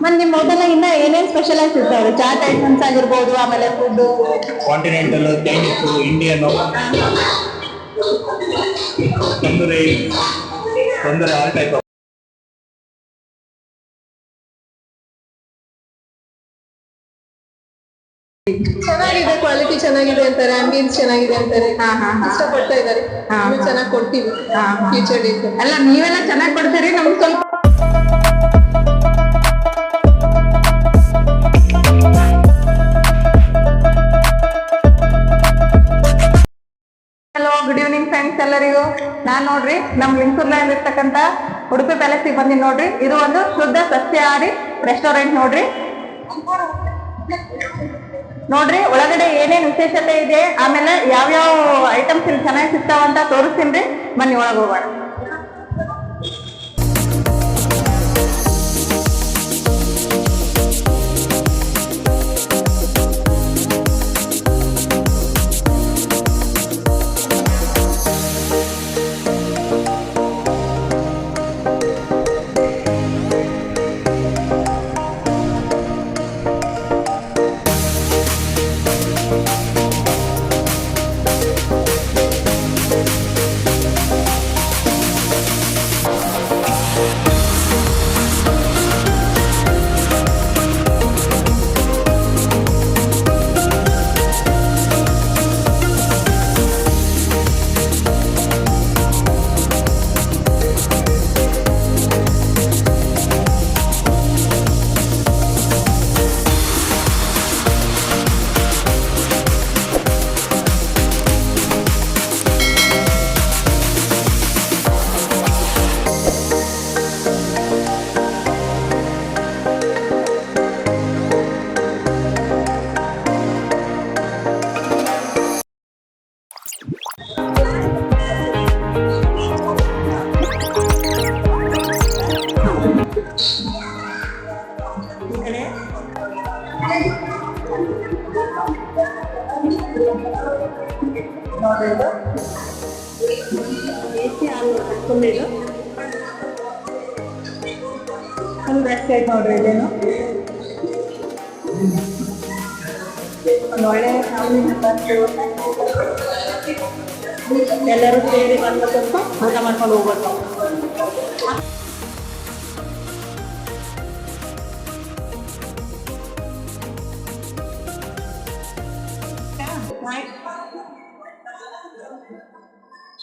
ಮತ್ತೆ ನಿಮ್ಮ ಹೋಟೆಲ್ ಇನ್ನ ಏನೇನ್ ಸ್ಪೆಷಲ್ ಆಗಿ ಸಿಗ್ತಾವ್ರಿ ಚಾಟ್ ಐಟಮ್ಸ್ ಆಗಿರ್ಬೋದು ಆಮೇಲೆ food continental Chinese Indian tandoori tandoori all type of ಚೆನ್ನಾಗಿದೆ ಕ್ವಾಲಿಟಿ ಚೆನ್ನಾಗಿದೆ ಅಂತಾರೆ ಆಂಬಿಯನ್ಸ್ ಚೆನ್ನಾಗಿದೆ ಅಂತಾರೆ. ಹಾ, ಹಾ, ಹಾ. ಇಷ್ಟಪಡ್ತಾ ಇದ್ದಾರೆ. ಹಾ, ಚೆನ್ನಾಗಿ ಕೊಡ್ತೀವಿ. ಫ್ಯೂಚರ್ ಡೇಸ್ ಅಲ್ಲ ನೀವೆಲ್ಲ ಚೆನ್ನಾಗಿ ಕೊಡ್ತೀರಿ ನಮ್ಗೆ ಸ್ವಲ್ಪ ಹಲೋ ಗುಡ್ ಈವ್ನಿಂಗ್ ಫ್ರೆಂಡ್ಸ್ ಎಲ್ಲರಿಗೂ. ನಾನ್ ನೋಡ್ರಿ, ನಮ್ ಲಿಂಗಸೂರ್ನಲ್ಲಿರ್ತಕ್ಕಂಥ ಉಡುಪಿ ಪ್ಯಾಲೇಸಿಗೆ ಬಂದಿನಿ ನೋಡ್ರಿ. ಇದು ಒಂದು ಶುದ್ಧ ಸಸ್ಯಹಾರಿ ರೆಸ್ಟೋರೆಂಟ್ ನೋಡ್ರಿ. ನೋಡ್ರಿ, ಒಳಗಡೆ ಏನೇನ್ ವಿಶೇಷತೆ ಇದೆ, ಆಮೇಲೆ ಯಾವ್ಯಾವ ಐಟಮ್ಸ್ ಇಲ್ಲಿ ಚೆನ್ನಾಗಿ ಸಿಗ್ತಾವಂತ ತೋರಿಸ್ತೀನಿ ರೀ. ಬನ್ನಿ ಒಳಗೆ ಹೋಗೋಣ.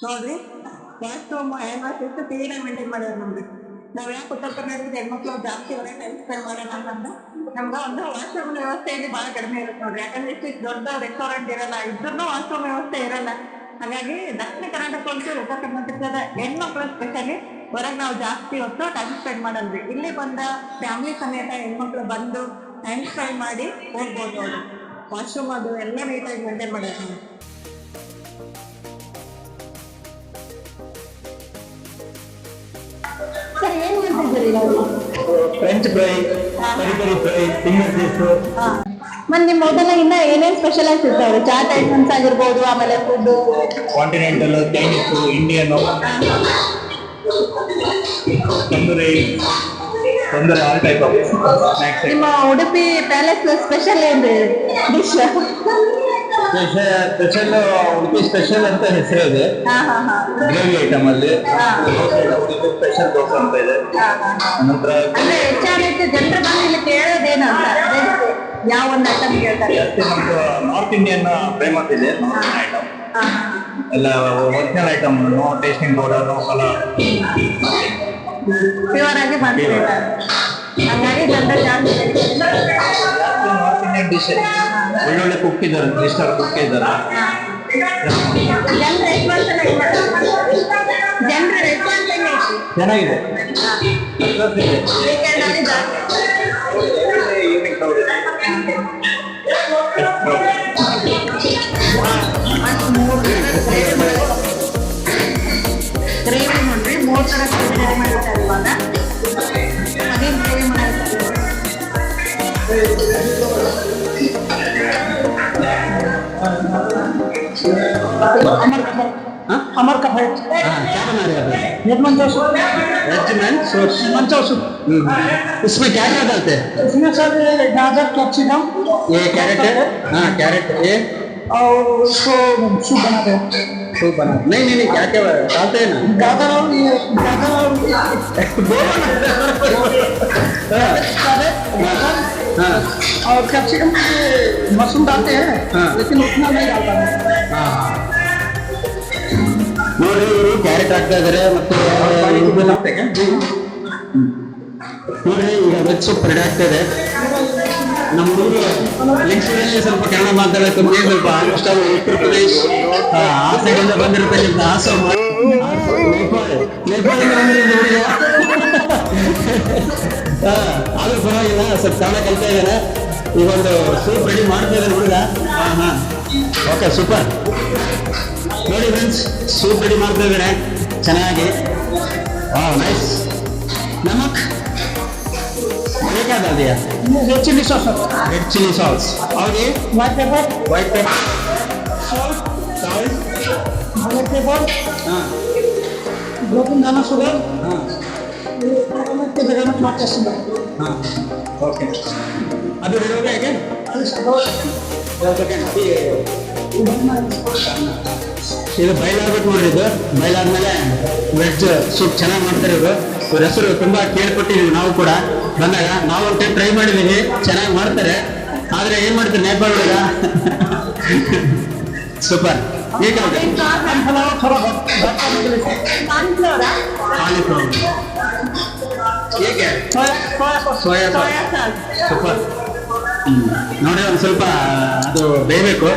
ನೋಡ್ರಿ? ಹ್ಯಾಂಡ್ ವಾಶ್ ಎಷ್ಟು ಕ್ಲೀನಾಗಿ ಮೇಂಟೈನ್ ಮಾಡ್ಯಾರ ನಮ್ಗೆ. ನಾವ್ ಯಾಕೆ ಉತ್ತರ ಕರ್ನಾಟಕದ ಹೆಣ್ಮಕ್ಳು ಜಾಸ್ತಿ ಹೊರಗೆ ಟೈಮ್ ಸ್ಪೆಂಡ್ ಮಾಡೋಣ ಅಂತಂದ್ರೆ, ನಮ್ಗೆ ಒಂದು ವಾಶ್ರೂಮ್ ವ್ಯವಸ್ಥೆ ಇಲ್ಲಿ ಬಹಳ ಕಡಿಮೆ ಇರುತ್ತೆ ನೋಡ್ರಿ. ಯಾಕಂದ್ರೆ ಇಷ್ಟು ದೊಡ್ಡ ರೆಸ್ಟೋರೆಂಟ್ ಇರಲ್ಲ ಇದ್ರೂ ವಾಶ್ರೂಮ್ ವ್ಯವಸ್ಥೆ ಇರಲ್ಲ. ಹಾಗಾಗಿ ದಕ್ಷಿಣ ಕರ್ನಾಟಕ ಅಂತ ಉತ್ತರ ಕರ್ನಾಟಕದ ಹೆಣ್ಮಕ್ಳು ಸ್ಪೆಷಲಿ ಹೊರಗೆ ನಾವು ಜಾಸ್ತಿ ಹೊತ್ತು ಟೈಮ್ ಸ್ಪೆಂಡ್ ಮಾಡಲ್ರಿ. ಇಲ್ಲಿ ಬಂದ ಫ್ಯಾಮಿಲಿ ಸಮೇತ ಹೆಣ್ಮಕ್ಳು ಬಂದು ಟೈಮ್ ಸ್ಪೆಂಡ್ ಮಾಡಿ ಹೋಗ್ಬೋದು ಅವರು. ವಾಶ್ರೂಮ್ ಅದು ಎಲ್ಲ ನೀಟಾಗಿ ಮೇಂಟೈನ್ ಮಾಡ್ಯಾರ ಸರ್ ಏನ್ ಮಾಡ್ತಿದ್ದೀರಿ ಫ್ರೆಂಚ್ ಫ್ರೈ ಪರಿ ಪರಿ ಫ್ರೈ ಫಿಂಗರ್ ಚೀಸು ಮತ್ತೆ ನಿಮ್ಮ ಹೋಟೆಲ್ ಇನ್ನ ಏನೇನ್ ಸ್ಪೆಷಲ್ ಆಗಿ ಸಿಗ್ತಾವ್ರಿ ಚಾಟ್ ಐಟಮ್ಸ್ ಆಗಿರ್ಬೋದು ಆಮೇಲೆ food continental Chinese Indian tandoori tandoori all type of ನಿಮ್ಮ ಉಡುಪಿ ಪ್ಯಾಲೇಸ್ ಸ್ಪೆಷಲ್ ಏನ್ರಿ? ಡಿಶ್ ಸ್ಪೆಷಲ್ ಉಡುಪಿ ಸ್ಪೆಷಲ್ ಅಂತ ಹೆಸರು ಇದೆ. ಹಾ ಹಾ ಹಾ. ಗ್ರೇವಿ ಐಟಮ್ ಅಲ್ಲಿ. ಉಡುಪಿ ಸ್ಪೆಷಲ್ ದೋಸೆ ಅಂತ ಇದೆ. ನಂತರ ಜನರು ಕೇಳೋದೇನು ಯಾವ ಒಂದು ಐಟಮ್ ಕೇಳ್ತಾರೆ? ಜಾಸ್ತಿ ನಮ್ದು ನಾರ್ತ್ ಇಂಡಿಯನ್ ಫೇಮಸ್ ಇದೆ ನಾರ್ತ್ ಐಟಮ್ ಎಲ್ಲ original item no tasting powder no colour pure ಆಗಿ ಮಾಡ್ತಿರ್ತಾರೆ ಹಂಗಾಗಿ ಜನರ ಜಾಸ್ತಿ. ನಾರ್ತ್ ಇಂಡಿಯನ್ ಡಿಶ್ ಒಳ್ಳೊಳ್ಳೆ ಕುಕ್ ಇದ್ದಾರೆ ಮಿಸ್ಟರ್ ಕುಕ್ ಇದ್ದಾರೆ. ಜನರ ರೆಸ್ಪಾನ್ಸ್ ಜನರ ರೆಸ್ಪಾನ್ಸ್ ಹೆಂಗೈತಿ ಚೆನ್ನಾಗಿದೆ. ವೀಕೆಂಡ್ अमर का भाई हाँ, क्या बना रहे हैं इसमें हम्म, हम्म। क्या क्या डालते हैं? इसमें सर गाजर कैप्सिकम ये कैरेट है? हाँ कैरेट ये। और उसको सूप सूप बना नहीं नहीं नहीं क्या क्या डालते हैं ना? गाजर और ये गाजर और बोलो ना। और कैप्सिकम ये मशरूम डालते हैं हाँ। लेकिन उतना नहीं डालता है ನೋಡಿ ಇವರು ಕ್ಯಾರೆಟ್ ಹಾಕ್ತಾ ಇದಾರೆ ಮತ್ತೆ ಇದೆಲ್ಲ ಹಾಕ್ಬೇಕಾ? ನೋಡಿ ಈಗ ವೆಜ್ ಸೂಪ್ ರೆಡಿ ಆಗ್ತಾ ಇದೆ ನಮ್ಮ ಹುಡುಗರು ಲೆಕ್ಚರಲ್ಲಿ ಸ್ವಲ್ಪ ಕನ್ನಡ ಮಾತಾಡೋಕೆ ಕಮ್ಮಿ ಸ್ವಲ್ಪ ಆಲ್ಮೋಸ್ಟ್ ಅವರು ಉತ್ತರ ಪ್ರದೇಶ್ ಆ, ಆ ಸೈಡಿಂದ ಬಂದಿರ್ತಕ್ಕಂಥ ಆಸಾಮ್ ನೇಪಾಳ ನೇಪಾಳಿಂದ ಬಂದಿರೋದು ಹುಡುಗ ಹಾ, ಅದು ಪರವಾಗಿಲ್ಲ ಸ್ವಲ್ಪ ಕನ್ನಡ ಕೆಲಸ ಇದ್ದಾರೆ ಈ ಒಂದು ಸೂಪ್ ರೆಡಿ ಮಾಡ್ತಾ ಇದ್ದಾನೆ ಹುಡುಗ ಹಾಂ ಹಾಂ. ಓಕೆ ಸೂಪರ್ ನೋಡಿ ಫ್ರೆಂಡ್ಸ್ ಸೂಪ್ ರೆಡಿ ಮಾಡ್ತಾ ಇದ್ದಾರೆ ಚೆನ್ನಾಗಿ. ಹಾಂ ನೈಸ್ ನಮಕ್? ಬೇಕಾದದೆಯಾ sauce chilli sauce white white salt salt ಹಾಂ. ಬ್ಲಾಕ್ ಶುಗರ್ ಹಾಂ. ಮತ್ತೆ ವಿರಾಮ ಮಾಡ್ತಿರ್ತೀನಿ ನೋಡಿ ಇದು. ಬಯಲಾದ್ಮೇಲೆ ವೆಜ್ ಸೂಪ್ ಚೆನ್ನಾಗಿ ಮಾಡ್ತಾರೆ ಇವರು. ಇವ್ರ ಹೆಸರು ತುಂಬಾ ಕೇಳ್ಕೊಟ್ಟಿದ್ದೀವಿ ನಾವು ಕೂಡ. ಬಂದಾಗ ನಾವು ಒಂದು ಟೈಮ್ ಟ್ರೈ ಮಾಡಿದೀವಿ ಚೆನ್ನಾಗಿ ಮಾಡ್ತಾರೆ. ಆದ್ರೆ ಏನ್ ಮಾಡ್ತಾರೆ ನೇಪಾಳ ಸೂಪರ್ ಕಾಲಿಫ್ಲವರ್ ಹೇಗೆ ಸೋಯಾ ಸಾಸ್ ಸೂಪರ್ ನೋಡಿ ಒಂದು ಸ್ವಲ್ಪ ಅದು ಬೇಯಬೇಕು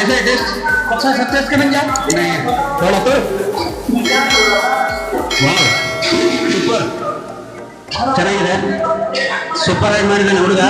ಐಸಾ ಟೇಸ್ಟ್ अच्छा सा टेस्ट करेंगे आप थोड़ा तो ವಾವ್ ಸೂಪರ್ ಚೆನ್ನಾಗಿದೆ ಸೂಪರ್ ಆಗಿ ಮಾಡಿದ್ದಾನೆ ಹುಡುಗ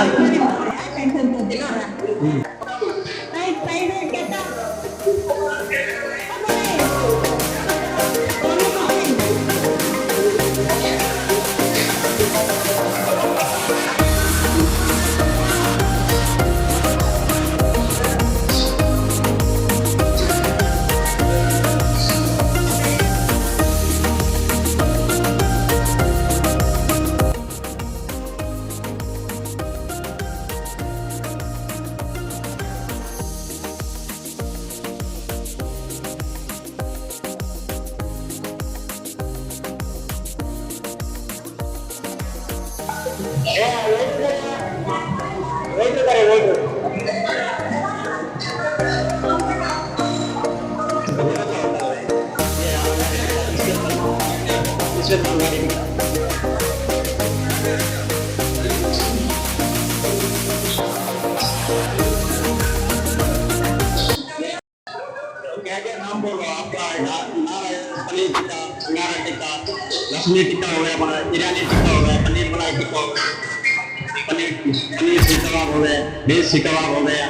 सिंगारा टिक्का लक्ष्मी टिक्का हो गया ईरानी टिक्का हो गया पनीर मलाई टिक्का हो गया पनीर पनीर सीख कबाब हो गया वेज सीख कबाब हो गया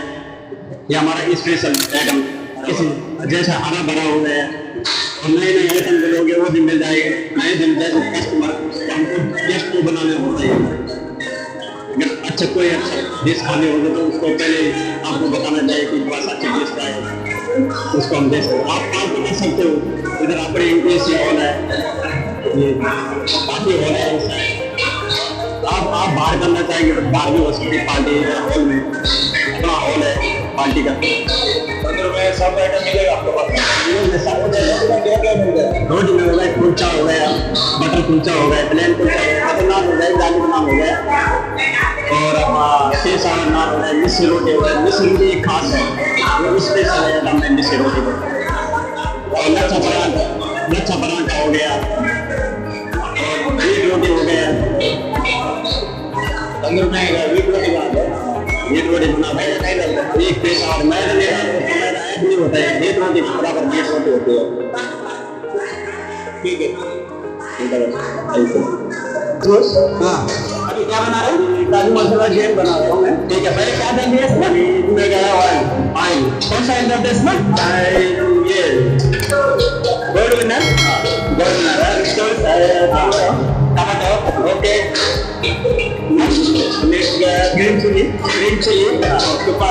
ये हमारा स्पेशल आइटम किसी जैसे हरा भरा हो गया और नए नए आइटम जो लोगे वो भी मिल जाएँगे नए दिन जैसे कस्टमर हमको गेस्ट को बनाने होता है अगर अच्छा कोई अच्छा डिश खाने होगा तो उसको पहले आपको बताना चाहिए कि बस अच्छी डिश का है उसको हम दे सकते आप आप बता सकते हो। इधर अपने इंग्लिश हॉल है। ये काफ़ी हॉल है। आप आप बाहर करना चाहेंगे तो बाहर भी हो सकती है। पार्टी हॉल में। अपना हॉल है पार्टी का। सब आइटम मिलेगा आपको रोटी में हो गया कुलचा हो गया बटर कुलचा हो गया प्लेन कुलचा हो गया। नान हो गया जाली नान हो गया और छः सात नान हो गया मिस्सी रोटी हो गया मिस्सी रोटी एक खास है वो स्पेशल है दम में मिस्सी रोटी को और लच्छा पराठा लच्छा पराठा हो गया और वीट रोटी हो गया तंदूर में वीट रोटी बना वीट रोटी बना भाई एक पीस और तो मैदा नहीं होता है वीट रोटी बराबर वीट रोटी होती है ठीक है ठीक है। बस हाँ अभी क्या बना रहे हैं काजू मसाला जेल बना रहा हूँ मैं ठीक है पहले क्या देंगे इसमें इसमें गया ऑयल ऑयल कौन सा इंदर इसमें ये gold winner gold winner tomato okay next next green chilli green chilli उसके ऊपर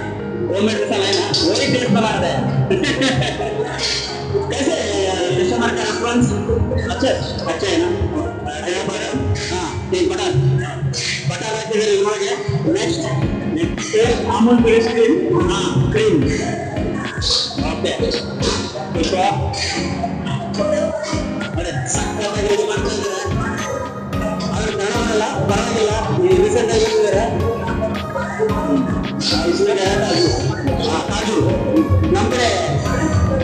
वो अच्छा अच्छा है ना हाँ ठीक बटा बटा वैसे अगर ignore next next Amul cream cream okay इसका अरे सकता है ये मारता है अरे बड़ा वाला बड़ा वाला ये रिसेंट है ನಮ್ಮ ಕಡೆ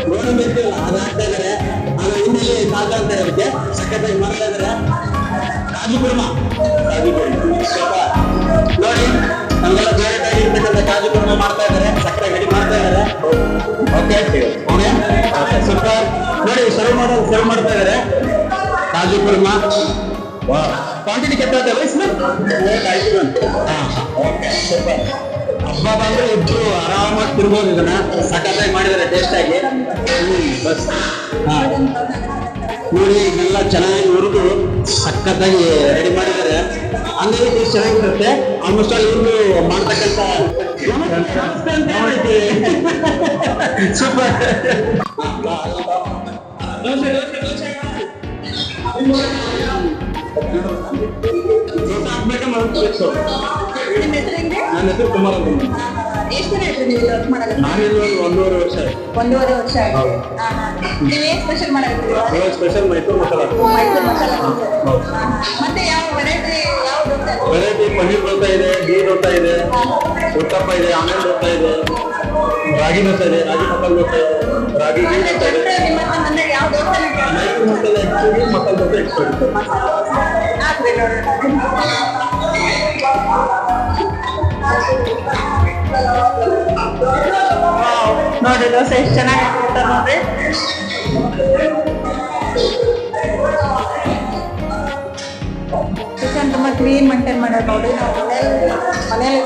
ಗೋಡಂಬಿ ಇರ್ತೀವಲ್ಲ ಅದು ಹಾಕ್ತಾ ಇದ್ದಾರೆ ಅದು ಹಿಂದಿಲಿ ಕಾಲ್ತಾ ಅಂತಾರೆ ಅದಕ್ಕೆ ಸಖತ್ತಾಗಿ ಮಾಡ್ತಾ ಇದ್ದಾರೆ ಕಾಜು ಕುರ್ಮ ಕಾಜು ಸ್ವಲ್ಪ ನೋಡಿ ನಮ್ಗೆಲ್ಲ ಫೇವರೇಟ್ ಇರ್ತಕ್ಕಂಥ ಕಾಜು ಕುರ್ಮ ಮಾಡ್ತಾ ಇದ್ದಾರೆ ಸಕ್ಕರೆ ಗಡಿ ಮಾಡ್ತಾ ಇದ್ದಾರೆ ಓಕೆ ಸ್ವಲ್ಪ ನೋಡಿ ಸರ್ವ್ ಮಾಡೋದು ಸರ್ವ್ ಮಾಡ್ತಾ ಇದ್ದಾರೆ ಕಾಜು ಕುರ್ಮ ಕ್ವಾಂಟಿಟಿ ಕೆತ್ತ ಹಾ ಓಕೆ ಸೂಪರ್ ಹಬ್ಬ ಬಂದ್ರೆ ಇಬ್ರು ಆರಾಮಾಗಿ ತಿರ್ಬೋದು ಇದನ್ನ. ಸಖತ್ತಾಗಿ ಮಾಡಿದರೆ ಟೇಸ್ಟ್ ಆಗಿ. ಬಸ್. ಹಾ. ನೋಡಿ ಇದೆಲ್ಲ ಚೆನ್ನಾಗಿ ಹುರಿದು ಸಖತ್ತಾಗಿ ರೆಡಿ ಮಾಡಿದ್ದಾರೆ ಹಂಗಾಗಿ ಟೇಸ್ಟ್ ಚೆನ್ನಾಗಿರುತ್ತೆ. ಆಲ್ಮೋಸ್ಟ್ ಆಲ್ ಇವ್ರು ಮಾಡ್ತಕ್ಕಂಥ ಸೂಪರ್ ಹೆಂಗೆ ನನ್ನ ಹೆಸರು ಕುಮಾರ್ ಎಷ್ಟು ದಿನ ಆಯ್ತು ನೀವು ವರ್ಕ್ ಮಾಡಲ್ಲ ನಾನಿಲ್ಲಿ ಒಂದು ಒಂದೂವರೆ ವರ್ಷ ಆಯ್ತು. ಒಂದೂವರೆ ವರ್ಷ ಆಯ್ತು. ಹಾ ಹಾ ನೀವೇನ್ ಸ್ಪೆಷಲ್ ಮಾಡಾಕತ್ತೀರಿ? ಇವಾಗ ಸ್ಪೆಷಲ್ ಮೈಸೂರು ಮಸಾಲ ಮೈಸೂರು ಮಸಾಲ ದೋಸೆ. ಹಾ, ಹಾ. ಮತ್ತೆ ಯಾವ ವೆರೈಟಿ ಯಾವ ದೋಸೆ ವೆರೈಟಿ ಪನ್ನೀರ್ ದೋಸೆ ಇದೆ ಘೀ ದೋಸೆ ಇದೆ ಉತ್ತಪ್ಪ ಇದೆ ಆಮೇಲೆ ದೋಸೆ ಇದೆ ರಾಗಿ ದೋಸೆ ಇದೆ ರಾಗಿ ಮಸಾಲ ದೋಸೆ ರಾಗಿ ಘೀ ಅಂದ್ರೆ ದೋಸೆ ಇದೆ. ಜನರು ನಿಮ್ಮ ಹತ್ರ ಬಂದಾಗ ಯಾವ ದೋಸೆ ಮೈಸೂರು ಮಸಾಲೆ ಎಕ್ಸ್ಪರ್ಟ್ ಮಸಾಲ ದೋಸೆ ಎಕ್ಸ್ಪರ್ಟ್ ಹಾಕ್ರಿ ನೋಡಿ ದೋಸೆ ಎಷ್ಟು ಚೆನ್ನಾಗಿ ನೋಡಿ ನೋಡ್ರಿ. ಚಿಕನ್ ತುಂಬ ಕ್ಲೀನ್ ಮೇಂಟೈನ್ ಮಾಡೋದು ನೋಡಿ ನಾವು ಮನೇಲಿ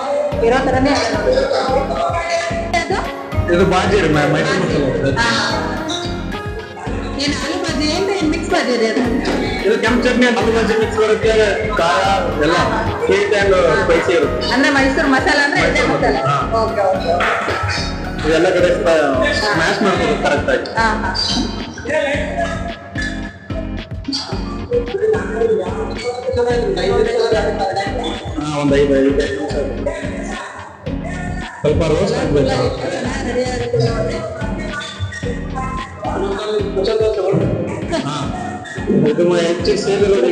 ಇರೋ ಥರನೇ ಇದೆ ನೋಡಿ ಅದು ಇದು ಬಾಜಿ ರೀ ಮೈಸೂರು ಮಸಾಲೆ. ಏನು? ಇದು ಕೆಂಪು ಚಟ್ನಿ ಆಲೂ ಬಾಜಿ ಮಿಕ್ಸ್ ಬರುತ್ತೆ ಖಾರ ಎಲ್ಲ ಸ್ವೀಟ್ ಆ್ಯಂಡ್ ಸ್ಪೈಸಿ ಇರುತ್ತೆ. ಅಂದ್ರೆ ಮೈಸೂರು ಮಸಾಲ ಅಂದ್ರೆ ಇದೇ ಮಸಾಲ? ಓಕೆ ಓಕೆ ಇದೆಲ್ಲ ಕಡೆ ಸ್ಮ್ಯಾಶ್ ಮಾಡ್ಬೋದು ಕರೆಕ್ಟ್ ಆಗಿ. ಒಂದು ಐದು ಐದು. ಸ್ವಲ್ಪ ರೋಸ್ಟ್ ಆಗ್ಬೇಕು. ರೆಡಿ ಆಗುತ್ತೆ ನೋಡ್ರಿ ಹಾ. ಇದು ಹೆಚ್ಚಿಗೆ ಸೇರಿರೋದು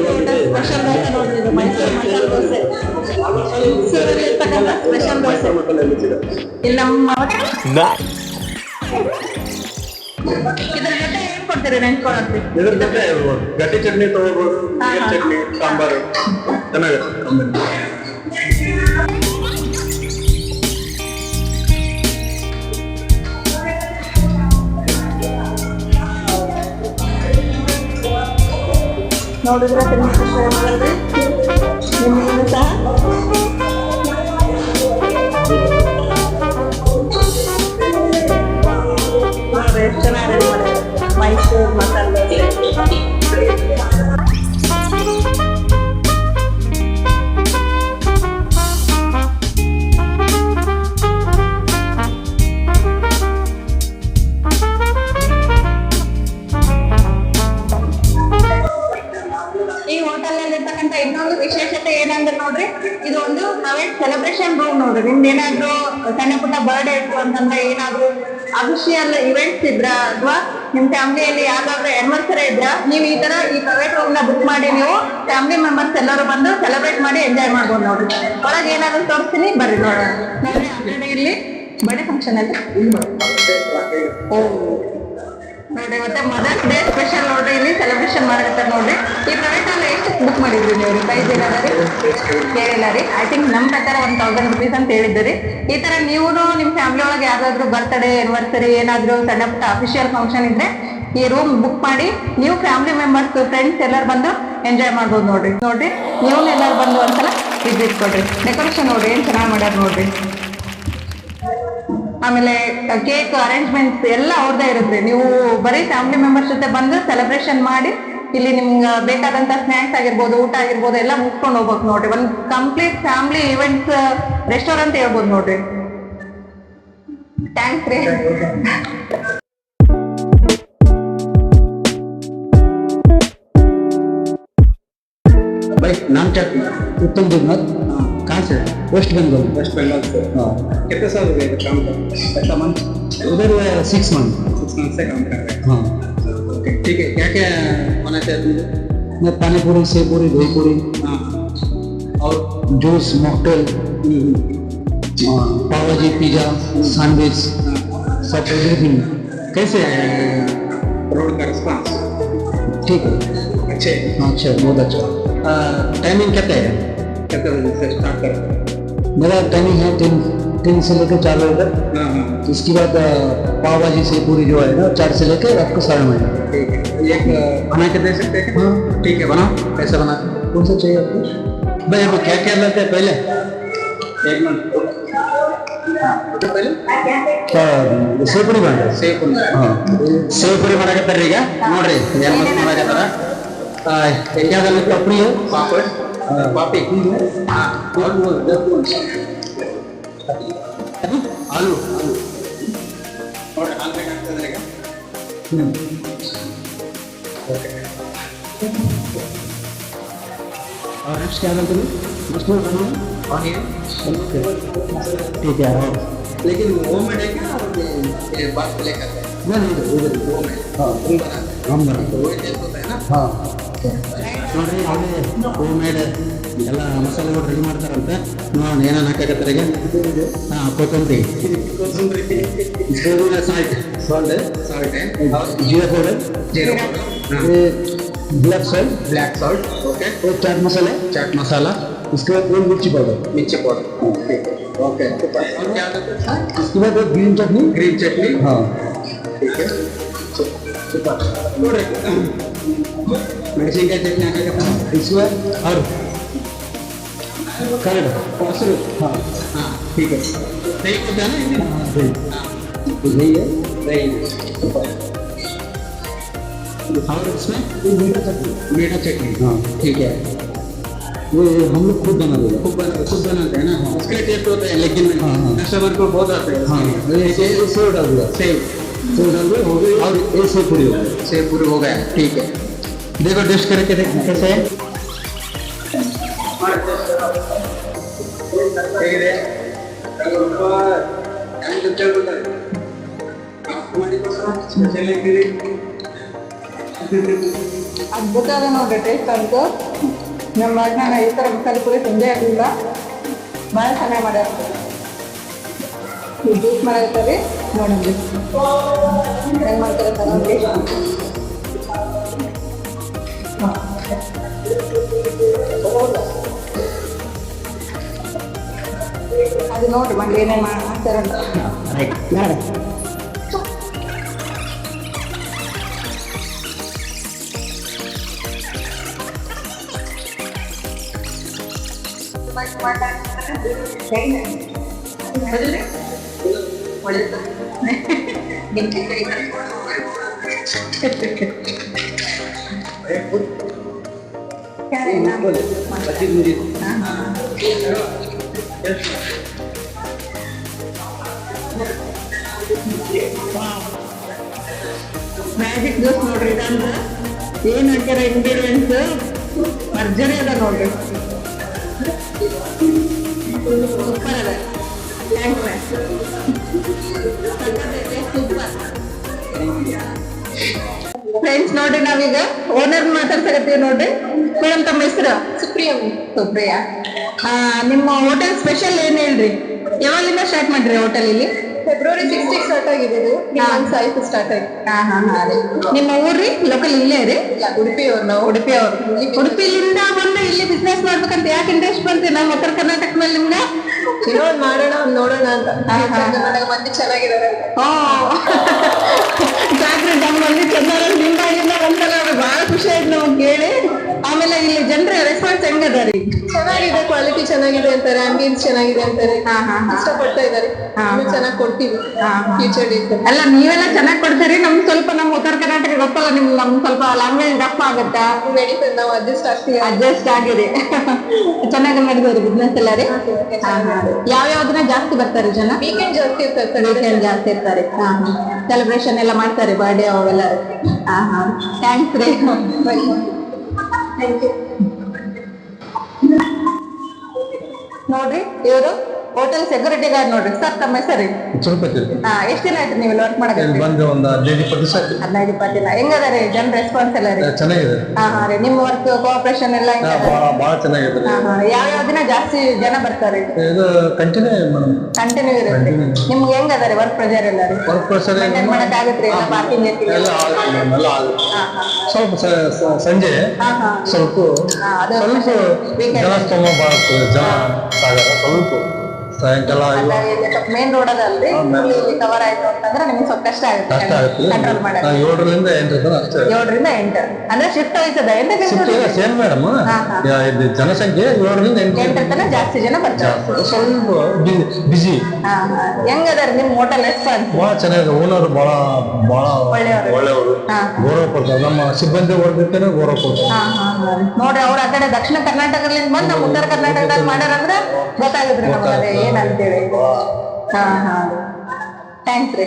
ಸ್ಪೆಷಲ್ ದೋಸೆ ನೋಡ್ರಿ ಮೈಸೂರು ದೋಸೆ ನಮ್ಮ ಇದ್ರ ಜೊತೆ ಏನ್ ಕೊಡ್ತೀರಿ ನೆನ್ಸ್ಕೊಳತ್ತಿ ಇದ್ರ ಗಟ್ಟಿ ಚಟ್ನಿ ತಗೋಬಹುದು. ಚಟ್ನಿ ಸಾಂಬಾರು ಚೆನ್ನಾಗಿರುತ್ತೆ ನೋಡಿದ್ರೆ ತಿನ್ನಿಸ್ತಾರೆ ನಿಮಗೂ ಸಹ ನೋಡ್ರಿ ಎಷ್ಟು ಚೆನ್ನಾಗಿ ರೆಡಿ ಮಾಡಿದ್ದಾರೆ ಮೈಸೂರು ಮಸಾಲೆ ಏನಂದ್ರೆ ನೋಡ್ರಿ ಇದು ಒಂದು ಪ್ರೈವೇಟ್ ಸೆಲೆಬ್ರೇಷನ್ ರೂಮ್ ನೋಡ್ರಿ. ನಿಮ್ದು ಏನಾದ್ರು ಸಣ್ಣ ಪುಟ್ಟ ಬರ್ಡೇ ಇತ್ತು ಅಂತಂದ್ರೆ ಏನಾದ್ರು ಅಫಿಷಿಯಲ್ ಇವೆಂಟ್ಸ್ ಇದ್ರ ಅಥವಾ ನಿಮ್ ಫ್ಯಾಮಿಲಿಯಲ್ಲಿ ಯಾವ್ದಾದ್ರು ಆನಿವರ್ಸರಿ ಇದ್ರ ನೀವು ಈ ತರ ಈ ಪ್ರೈವೇಟ್ ರೂಮ್ನ ಬುಕ್ ಮಾಡಿ ನೀವು ಫ್ಯಾಮಿಲಿ ಮೆಂಬರ್ಸ್ ಎಲ್ಲರೂ ಬಂದು ಸೆಲೆಬ್ರೇಟ್ ಮಾಡಿ ಎಂಜಾಯ್ ಮಾಡ್ಬೋದು ನೋಡ್ರಿ. ಒಳಗೆ ಏನಾದ್ರು ತೋರಿಸ್ತೀನಿ ಬರ್ರಿ ನೋಡೋಣ ಇಲ್ಲಿ ಬರ್ಡೇ ಫಂಕ್ಷನ್ ಅಲ್ಲಿ. ಓ. ನೋಡ್ರಿ ಮತ್ತೆ ಮದರ್ಸ್ ಡೇ ಸ್ಪೆಷಲ್ ನೋಡ್ರಿ, ಇಲ್ಲಿ ಸೆಲೆಬ್ರೇಷನ್ ಮಾಡಕತ್ತಾರ ನೋಡ್ರಿ. ಈ ಪ್ರೈವೇಟ್ ಅಲ್ಲಿ ಎಷ್ಟು ಬುಕ್ ಮಾಡಿದ್ರಿ ನೀವು ಪ್ರೈಸ್ ಏನಾದ್ರಿ ಕೇಳಿಲ್ಲ ರೀ? ಐ ಥಿಂಕ್ ನಮ್ಮ ಪ್ರಕಾರ ಒನ್ ತೌಸಂಡ್ ರುಪೀಸ್ ಅಂತ ಹೇಳಿದ್ರಿ ಈ ತರ ನೀವು ನಿಮ್ಮ ಫ್ಯಾಮಿಲಿ ಒಳಗೆ ಯಾವ್ದಾದ್ರು ಬರ್ತ್ಡೇ ಆನಿವರ್ಸರಿ ಏನಾದ್ರು ಸಣ್ಣ ಪುಟ್ಟ ಅಫಿಷಿಯಲ್ ಫಂಕ್ಷನ್ ಇದ್ರೆ ಈ ರೂಮ್ ಬುಕ್ ಮಾಡಿ ನೀವು ಫ್ಯಾಮಿಲಿ ಮೆಂಬರ್ಸ್ ಫ್ರೆಂಡ್ಸ್ ಎಲ್ಲರೂ ಬಂದು ಎಂಜಾಯ್ ಮಾಡ್ಬೋದು ನೋಡ್ರಿ. ನೋಡ್ರಿ ನೀವು ಎಲ್ಲರೂ ಬಂದು ಒಂದ್ಸಲ ವಿಸಿಟ್ ಕೊಡ್ರಿ. ಡೆಕೋರೇಷನ್ ನೋಡ್ರಿ, ಏನ್ ಚೆನ್ನಾಗಿ ಮಾಡ್ಯಾರ ನೋಡ್ರಿ. ಆಮೇಲೆ ಕೇಕ್ ಅರೇಂಜ್ಮೆಂಟ್ಸ್ ಎಲ್ಲ ಅವ್ರದ್ದೇ ಇರುತ್ತೆ. ನೀವು ಬರೀ ಫ್ಯಾಮಿಲಿ ಮೆಂಬರ್ಸ್ ಜೊತೆ ಬಂದು ಸೆಲೆಬ್ರೇಷನ್ ಮಾಡಿ, ಇಲ್ಲಿ ನಿಮ್ಗೆ ಬೇಕಾದಂತ ಸ್ನಾಕ್ಸ್ ಆಗಿರ್ಬೋದು, ಊಟ ಆಗಿರ್ಬೋದು, ಎಲ್ಲ ಮುಗಿಸ್ಕೊಂಡು ಹೋಗ್ಬೇಕು ನೋಡ್ರಿ. ಒಂದು ಕಂಪ್ಲೀಟ್ ಫ್ಯಾಮಿಲಿ ಇವೆಂಟ್ಸ್ ರೆಸ್ಟೋರೆಂಟ್ ಹೇಳ್ಬೋದು ನೋಡ್ರಿ. ಥ್ಯಾಂಕ್ಸ್ ರೀ. ಬೈ, ನಾನು ಚಟ್ ಉತ್ತಮ್ ದುರ್ನಾಥ್. वेस्ट बंगाल वेस्ट बंगाल से हाँ. कितने साल हो गए काम कर कितना मंथ उधर सिक्स मंथ सिक्स मंथ से काम कर रहे हैं। हाँ. ओके ठीक है. क्या क्या बनाते हैं तुम मैं पानी पूरी सेव पूरी दही पूरी हाँ. और जूस मॉकटेल पाव भाजी पिज्जा सैंडविच सब एवरीथिंग कैसे? है रोड का रिस्पांस ठीक है. अच्छे. हाँ, अच्छा बहुत अच्छा. टाइमिंग कितने है? कितने बजे से स्टार्ट कर मेरा टाइमिंग है तीन तीन से लेकर चार बजे तक हाँ हाँ इसके बाद अ, पाव भाजी से पूरी जो है ना चार से लेकर रात को साढ़े नौ तक। ठीक है एक अ, बना के दे सकते हैं हाँ ठीक है बनाओ कैसे बनाते हैं कौन सा चाहिए आपको भाई अब क्या क्या लेते हैं पहले एक मिनट तो पहले क्या सेव पूरी बन रहा ಸೇವ್ ಪುರಿ हाँ ಸೇವ್ ಪುರಿ ಮಾಡಕತ್ತಾರ ಈಗ ನೋಡ್ರಿ ಏನ್ ಮಸ್ತ್ ಮಾಡಕತ್ತಾರ ಯಾವ್ದಲ್ಲ ಪಪ್ರಿ ಪಾಪಡ್ पापी आलू और हाल क्या करते मशरूम बनाना और ये ठीक है लेकिन वो में है क्या बात लेकर नहीं नहीं इधर वो में हाँ हम बनाते हम बनाते हैं वही टेस्ट है ना हाँ ನೋಡ್ರಿ ಅವೇ ಹೋಮ್ ಮೇಡ್ ಎಲ್ಲ ಮಸಾಲೆಗಳು ರೆಡಿ ಮಾಡ್ತಾರಂತೆ ನೋಡೋಣ ಏನೇನು ಹಾಕಾಕತ್ತಾರೆ ಈಗ ಹಾಂ ಕೊತ್ತಂಬರಿ ಸಾಲ್ಟ್ ಸಾಲ್ಟ್ साल्ट है और ಜೀರಾ ಪೌಡರ್ जीरा black salt black salt okay और चाट मसाला चाट मसाला इसके बाद एक मिर्ची पाउडर मिर्ची पाउडर ओके और क्या करते हैं इसके बाद एक ग्रीन चटनी ग्रीन चटनी हाँ ठीक है ಮೆಣಸಿನ್ಕಾಯಿ ಚಟ್ನಿ ಹಾಕಕ್ಕೆ इसके बाद और कलर ಮೊಸರು हाँ ಹಾಂ ठीक है दही होता है ना इसमें? हाँ दही हाँ तो यही है दही और इसमें ये मीठा चटनी मीठा चटनी हाँ ठीक है ये हम लोग खुद बना देगा खूब बना खुद बनाते हैं ना उसके टेस्ट होते हैं लेकिन हाँ, हाँ। कस्टमर को बहुत आते हैं हाँ ये ये ये सेव डाल दिया सेव सेव डाल दिया हो गई और ये सेव पूरी हो गई सेव पूरी हो गया ठीक है देखो टेस्ट करके देख कैसे है ಹೇಗಿದೆ ಸ್ಪೆಷಲ್ ಹೇಗಿದೆ ಅದ್ಭುತ ಅದ ನೋಡ್ರಿ ಟೇಸ್ಟ್ ಅಂತೂ ನಮ್ಮ ಮಗನ ಈ ಥರ ಮಸಾಲೆ ಪುರಿ ತಿಂದೇ ಆಗಲಿಲ್ಲ ಭಾಳ ಚೆನ್ನಾಗಿ ಮಾಡ್ಯಾರ ಜ್ಯೂಸ್ ಮಾಡಾಕತ್ತಾರೆ ನೋಡಿದ್ವಿ ಹೆಂಗ್ ಮಾಡ್ತಾರೆ ಅಂತ ನೋಡಿ ಅದು ನೋಡ್ರಿ ಮಂದಿ ಏನೇನು ಮ್ಯಾಜಿಕ್ ಜ್ಯೂಸ್ ನೋಡ್ರಿ ಇದಂದ್ರೆ ಏನ್ ಹಾಕ್ಯಾರ ಇಂಗ್ರೀಡಿಯೆಂಟ್ಸ್ ಭರ್ಜರಿ ಅದ ನೋಡ್ರಿ. ಸೂಪರ್ ಅದ. ಫ್ರೆಂಡ್ಸ್ ನೋಡ್ರಿ ನಾವೀಗ ಓನರ್ ಮಾತಾಡ್ಸಕತ್ತೀವಿ ನೋಡ್ರಿ. ಮೇಡಮ್ ತಮ್ಮ ಹೆಸರು? ಸುಪ್ರಿಯಾ ಸುಪ್ರಿಯಾ? ಆ, ನಿಮ್ಮ ಹೋಟೆಲ್ ಸ್ಪೆಷಲ್ ಏನ್ ಹೇಳ್ರಿ? ಯಾವಾಗಿಂದ ಸ್ಟಾರ್ಟ್ ಮಾಡ್ರಿ ಹೋಟೆಲ್ ಇಲ್ಲಿ? ಫೆಬ್ರವರಿ ಸಿಕ್ಸ್ಟಿಗೆ ಸ್ಟಾರ್ಟ್ ಆಗಿದೆ ಮಂತ್ಸ್ ಆಯ್ತು ಸ್ಟಾರ್ಟ್ ಆಗಿ ಹಾ ಹಾ ಹಾ ರೀ ನಿಮ್ಮ ಊರ್ರಿ? ಲೋಕಲ್ ಇಲ್ಲೇ ರೀ? ಉಡುಪಿಯವ್ರು ನಾವು. ಉಡುಪಿ ಅವ್ರು ಉಡುಪಿಲಿಂದ ಬಂದು ಇಲ್ಲಿ ಬಿಸ್ನೆಸ್ ಮಾಡ್ಬೇಕಂತ ಯಾಕೆ ಇಂಟ್ರೆಸ್ಟ್ ಬಂತು? ನಮ್ಮ ಉತ್ತರ ಕರ್ನಾಟಕ ಮೇಲೆ ನಿಮ್ಗೆ? ಏನೋ ಒಂದ್ ಮಾಡೋಣ ಒಂದ್ ನೋಡೋಣ ಅಂತ. ಕರ್ನಾಟಕ ಮಂದಿ ಚೆನ್ನಾಗಿದ್ದಾರೆ ನಮ್ಮ ಮಂದಿ ಚೆನ್ನಾಗಿ ಬಂದಲ್ಲ ಅದು ಬಹಳ ಖುಷಿ ಆಯ್ತು ನಮಗೆ ಕೇಳಿ. ಆಮೇಲೆ ಇಲ್ಲಿ ಜನರ ರೆಸ್ಪಾನ್ಸ್ ಹೆಂಗದ ರೀ? ಚೆನ್ನಾಗಿದೆ ಕ್ವಾಲಿಟಿ ಚೆನ್ನಾಗಿದೆ ಅಂತಾರೆ ಆಂಬಿಯನ್ಸ್ ಚೆನ್ನಾಗಿದೆ ಅಂತಾರೆ. ಇಷ್ಟಪಡ್ತಾ ಇದಾರೆ ಚೆನ್ನಾಗಿ ಕೊಡ್ತೀವಿ. ಫ್ಯೂಚರ್ ಅಲ್ಲ ನೀವೆಲ್ಲ ಚೆನ್ನಾಗಿ ಕೊಡ್ತೀರಿ? ನಮ್ಗೆ ಸ್ವಲ್ಪ ನಮ್ಮ ಉತ್ತರ ಕರ್ನಾಟಕ ಗೊತ್ತಲ್ಲ ನಿಮ್ಗೆ ನಮ್ಗೆ ಸ್ವಲ್ಪ ಲ್ಯಾಂಗ್ವೇಜ್ ದಪ್ಪ ಆಗುತ್ತಾ? ನಡೀತದೆ ನಾವು ಅಡ್ಜಸ್ಟ್ ಆಗ್ತೀವಿ ಅಡ್ಜಸ್ಟ್ ಆಗಿದೆ. ಚೆನ್ನಾಗಿ ನಡೆದವ್ರಿ ಬಿಸ್ನೆಸ್ ಎಲ್ಲ ರೀ ಯಾವ ದಿನ ಜಾಸ್ತಿ ಬರ್ತಾರೆ ಜನ? ವೀಕೆಂಡ್ ಜಾಸ್ತಿ ಇರ್ತಾರೆ ವೀಕೆಂಡ್ ಜಾಸ್ತಿ ಇರ್ತಾರೆ. ಹಾ ಹಾ. ಸೆಲೆಬ್ರೇಷನ್ ಎಲ್ಲ ಮಾಡ್ತಾರೆ ಬರ್ಡೇ ಅವೆಲ್ಲ ಹಾ ಹಾ. ಥ್ಯಾಂಕ್ಸ್ ರೀ. ನೋಡ್ರಿ ಇವರು? ಹೋಟೆಲ್ ಸೆಕ್ಯೂರಿಟಿ ಗಾರ್ಡ್ ನೋಡ್ರಿ. ಸರ್ ತಮ್ಮ ಹೆಸರಿ? ತಿರುಪತಿ ಹಾ ಎಷ್ಟ್ ದಿನ ಆಯ್ತು ನೀವು ಇಲ್ಲಿ ವರ್ಕ್ ಮಾಡಕ್ಕೆ? ಇಲ್ಲಿ ಬಂದು ಒಂದು ಹದಿನೈದು ಇಪ್ಪತ್ತು ದಿವಸ ಆಯ್ತು. ಹದಿನೈದು ಇಪ್ಪತ್ತು ದಿನ. ಹೆಂಗದ ರೀ ಜನ ರೆಸ್ಪಾನ್ಸ್ ಎಲ್ಲ ರೀ? ಚೆನ್ನಾಗಿದೆ. ಹಾ ಹಾ ರೀ. ನಿಮ್ಮ ವರ್ಕ್ ಕೋಆಪರೇಷನ್ ಎಲ್ಲ ಹೆಂಗದ? ಭಾಳ ಭಾಳ ಚೆನ್ನಾಗಿದೆ. ಹಾ ಹಾ. ಯಾವ ಯಾವ ದಿನ ಜಾಸ್ತಿ ಜನ ಬರ್ತಾರೆ? ಇದು ಕಂಟಿನ್ಯೂ ಮೇಡಮ್ ಕಂಟಿನ್ಯೂ ಇರುತ್ತೆ. ನಿಮ್ಗೆ ಹೆಂಗದ ರೀ ವರ್ಕ್ ಪ್ರೆಷರ್ ಎಲ್ಲ ರೀ? ವರ್ಕ್ ಪ್ರೆಷರ್ ಮೇಂಟೈನ್ ಮಾಡಕ್ ಆಗತ್ರಿ ಎಲ್ಲ ಪಾರ್ಕಿಂಗ್ ಎಲ್ಲ ಆಗುತ್ತೆ madam, ಎಲ್ಲ ಆಗುತ್ತೆ. ಹಾ ಹಾ ಸ್ವಲ್ಪ ಸ- ಸ- ಸಂಜೆ ಹಾ ಹಾ. ಸ್ವಲ್ಪ ಹಾ, ಅದು ಸ್ವಲ್ಪ weekend. ಜನಸ್ತೋಮ ಭಾಳ ಜನ ಸಾಗರ ಸ್ವಲ್ಪ. ಸಾಯಂಕಾಲ ಮೇನ್ ರೋಡ್ ಅದಲ್ರಿ ಹಾ, main road. ಇಲ್ಲಿ ಕವರ್ ಆಯ್ತು ಅಂತಂದ್ರೆ ನಿಮ್ಗೆ ಸ್ವಲ್ಪ ಕಷ್ಟ ಆಗುತ್ತೆ. ಕಂಟ್ರೋಲ್ ಮಾಡೋದು ಏಳರಿಂದ ಎಂಟು ಅಷ್ಟೇ. ಏಳರಿಂದ ಎಂಟು ಅಂದ್ರೆ ಶಿಫ್ಟ್ ವಹಿಸದ ಎಂಟು ಶಿಫ್ಟ್ ಎಲ್ಲ ಸೇಮ್ ಮೇಡಮ್ ಇದು ಜನಸಂಖ್ಯೆ ಏಳರಿಂದ ಎಂಟು ಎಂಟು ತನ ಜಾಸ್ತಿ ಜನ ಬರ್ತಾರೆ. ಸ್ವಲ್ಪ ಬಿಜಿ ಹಾ ಹಾ. ಹೆಂಗದ ನಿಮ್ ಹೋಟೆಲ್ ರೆಸ್ಪಾನ್ಸ್ ಭಾಳ ಚೆನ್ನಾಗಿದೆ. ಓನರ್ ಬಹಳ ಬಹಳ ಒಳ್ಳೆಯವರು. ಒಳ್ಳೆಯವರು. ಹಾ. ಗೌರವ ಕೊಡ್ತಾರೆ. ನಮ್ಮ ಸಿಬ್ಬಂದಿ ವರ್ಗಕ್ಕೆ ಗೌರವ ಕೊಡ್ತಾರೆ. ಹಾ ಹಾ ಹಾ. ನೋಡ್ರಿ ಅವ್ರ ಆ ಕಡೆ ದಕ್ಷಿಣ ಕರ್ನಾಟಕದಿಂದ ಬಂದು ನಮ್ಮ ಉತ್ತರ ಕರ್ನಾಟಕದಾಗ ಮಾಡ್ಯಾರಂದ್ರೆ ಗೊತ್ತಾಗುತ್ತೆ ನಮ್ಗೆ ಏನಂತೇಳಿ ಹಾ ಹಾ. ಥ್ಯಾಂಕ್ಸ್ ರೀ.